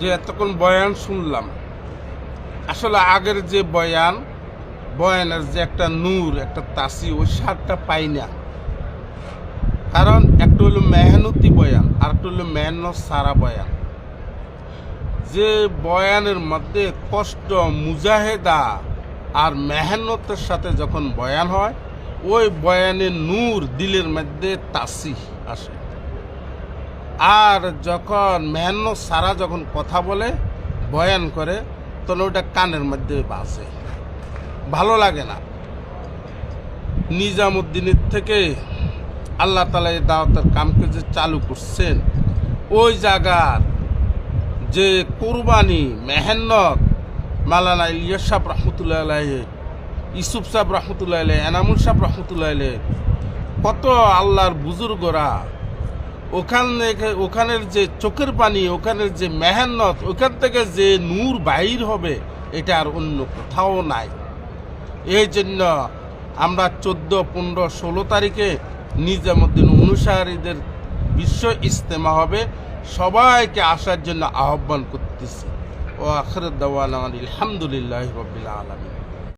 যে এতক্ষণ বয়ান শুনলাম। আসলে আগের যে বয়ান, বয়ানের যে একটা নূর, একটা তাসি, ওই স্বাদটা পাই না। কারণ একটা হলো মেহনতি বয়ান আর একটা হলো মেহনত সারা বয়ান। যে বয়ানের মধ্যে কষ্ট, মুজাহেদা আর মেহনতের সাথে যখন বয়ান হয়, ওই বয়ানের নূর দিলের মধ্যে তাসি আসে। আর যখন মেহনত সারা যখন কথা বলে, বয়ান করে, তখন ওটা কানের মধ্যে বাজে। ভালো লাগে না। নিজামুদ্দিনের থেকে আল্লাহ তালা এই দাওয়াতের কামকে যে চালু করছেন, ওই জায়গার যে কোরবানি মেহনত, মালানা ইলিয়াস সাহ রহমতুল্লাহ আলাহে ইসুফ সাহ রহমতুল্লাহ আলহ এনামুল সাহ রহমতুল্লাহ কত আল্লাহর বুজুর্গরা ওখানে ওখানের যে চোখের পানি, ওখানের যে মেহনত, ওখান থেকে যে নূর বাহির হবে, এটা আর অন্য কোথাও নাই। এই জন্য আমরা চোদ্দ, পনেরো, ষোলো তারিখে নিজামুদ্দিন অনুসারীদের বিশ্ব ইজতেমা হবে। সবাইকে আসার জন্য আহ্বান করতেছি। ও আখর আলহামদুলিল্লাহ রবিল আলমী